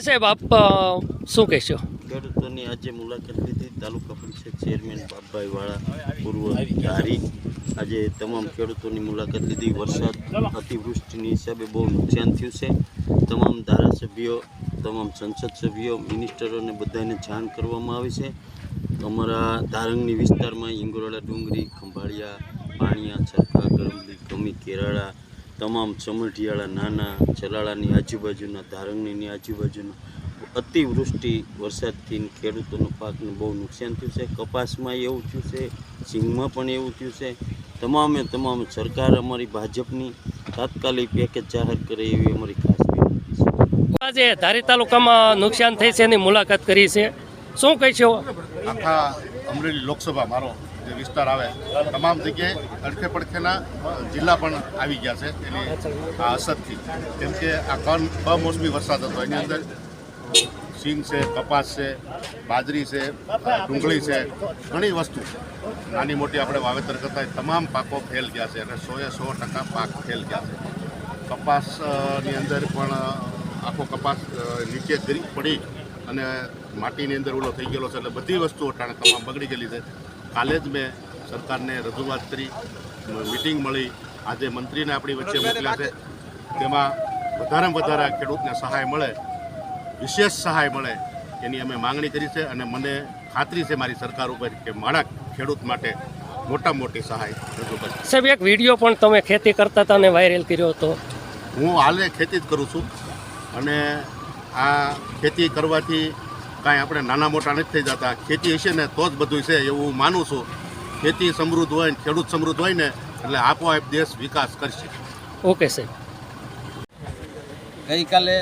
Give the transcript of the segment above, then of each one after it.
સાહેબ, આપ શું કહેશો? ખેડૂતોની આજે મુલાકાત લીધી. તાલુકા પંચાયત ચેરમેન બાપભાઈ વાળા પૂર્વ ધારી આજે તમામ ખેડૂતોની મુલાકાત લીધી. વરસાદ અતિવૃષ્ટિની હિસાબે બહુ નુકસાન થયું છે. તમામ ધારાસભ્યો, તમામ સંસદ સભ્યો, મિનિસ્ટરોને બધાને જાણ કરવામાં આવી છે. અમારા ધારંગની વિસ્તારમાં ઇંગોરાળા ડુંગરી, ખંભાળિયા, પાણીયા, ચરખા ગરમલી ગમી, કેરાળા તમામ સમઢિયાળા નાના ચલાળાની આજુબાજુના, ધારંગણીની આજુબાજુના અતિવૃષ્ટિ, વરસાદથી ખેડૂતોનો પાકને બહુ નુકસાન થયું છે. કપાસમાં એવું થયું છે, સિંગમાં પણ એવું થયું છે. તમામે તમામ સરકાર અમારી ભાજપની તાત્કાલિક પેકેજ જાહેર કરે એવી અમારી ખાસ છે. આજે ધારી તાલુકામાં નુકસાન થઈ છે એની મુલાકાત કરી છે. શું કહેશો આખા અમરેલી લોકસભા મારો જે વિસ્તાર આવે, તમામ જગ્યાએ અડખે પડખેના જિલ્લા પણ આવી ગયા છે એની આ અસરથી. કેમ કે આ કણ કમોસમી વરસાદ હતો. એની અંદર સિંગ છે, કપાસ છે, બાજરી છે ડુંગળી છે, ઘણી વસ્તુ. નાની મોટી આપણે વાવેતર કરતા તમામ પાકો ફેલ ગયા છે અને સોએ સો ટકા પાક ફેલ ગયા છે. કપાસની અંદર પણ આખો કપાસ નીચે ગરી પડી અને માટીની અંદર ઓલો થઈ ગયેલો છે એટલે બધી વસ્તુઓ ટાણે તમામ બગડી ગયેલી છે. કાલે જ મેં સરકારને રજૂઆત કરી મિટિંગ મળી. આજે મંત્રીને આપણી વચ્ચે મોકલ્યા છે. તેમાં વધારેમાં વધારે ખેડૂતને સહાય મળે વિશેષ સહાય મળે એની અમે માંગણી કરી છે અને મને ખાતરી છે મારી સરકાર ઉપર કે મારા ખેડૂત માટે મોટા મોટી સહાય રજૂ કરશે. સાહેબ એક વીડિયો પણ તમે ખેતી કરતા હતા અને વાયરલ કર્યો હતો. હું હાલે ખેતી જ કરું છું અને આ ખેતી કરવાથી કાંઈ આપણે નાના મોટા નથી થઈ જતા. ખેતી હશે ને તો જ બધું છે એવું હું માનું છું. ખેતી સમૃદ્ધ હોય ને ખેડૂત સમૃદ્ધ હોય ને એટલે આપોઆપ દેશ વિકાસ કરશે. ઓકે સાહેબ. ગઈકાલે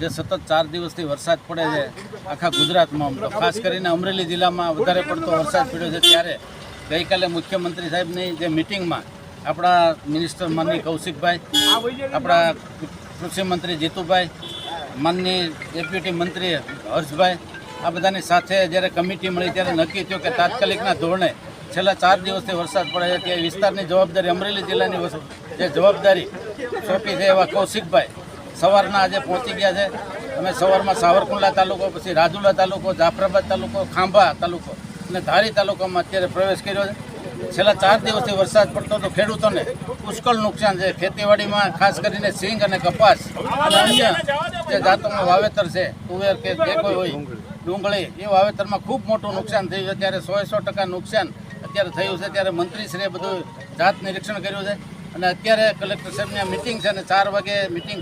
જે સતત ચાર દિવસથી વરસાદ પડે છે આખા ગુજરાતમાં ખાસ કરીને અમરેલી જિલ્લામાં વધારે પડતો વરસાદ પડ્યો છે ત્યારે ગઈકાલે મુખ્યમંત્રી સાહેબની જે મિટિંગમાં આપણા મિનિસ્ટર માનની કૌશિકભાઈ આપણા કૃષિ મંત્રી જીતુભાઈ માનની ડેપ્યુટી મંત્રી હર્ષભાઈ, આ બધાની સાથે જ્યારે કમિટી મળી ત્યારે નક્કી થયું કે તાત્કાલિકના ધોરણે છેલ્લા ચાર દિવસથી વરસાદ પડે છે તે વિસ્તારની જવાબદારી અમરેલી જિલ્લાની જે જવાબદારી સોંપી છે એવા કૌશિકભાઈ સવારના આજે પહોંચી ગયા છે. અમે સવારમાં સાવરકુંડલા તાલુકો, પછી રાજુલા તાલુકો, જાફરાબાદ તાલુકો, ખાંભા તાલુકો અને ધારી તાલુકામાં અત્યારે પ્રવેશ કર્યો છે. છેલ્લા ચાર દિવસથી વરસાદ પડતો તો ખેડૂતોને પુષ્કળ નુકસાન છે. ખેતીવાડીમાં ખાસ કરીને સિંગ અને કપાસ અને અન્ય જે જાતોમાં વાવેતર છે, તુવેર કે જે કોઈ હોય, ડુંગળી, એ વાવેતરમાં ખૂબ મોટું નુકસાન થયું છે. ત્યારે સો સો ટકા નુકસાન અત્યારે થયું છે. ત્યારે મંત્રીશ્રીએ બધું જાત નિરીક્ષણ કર્યું છે. અને અત્યારે કલેક્ટર સાહેબની મિટિંગ છે અને ચાર વાગે મિટિંગ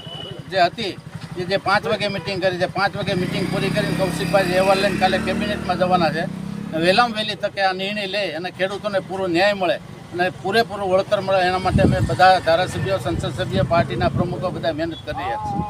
જે હતી, એ જે પાંચ વાગે મિટિંગ કરી છે. પાંચ વાગે મિટિંગ પૂરી કરીને કૌશિકભાઈ અહેવાલ લઈને કાલે કેબિનેટમાં જવાના છે. વહેલામાં વહેલી તકે આ નિર્ણય લે અને ખેડૂતોને પૂરો ન્યાય મળે અને પૂરેપૂરું વળતર મળે એના માટે અમે બધા ધારાસભ્યો, સંસદ સભ્ય, પાર્ટીના પ્રમુખો બધા મહેનત કરી રહ્યા છીએ.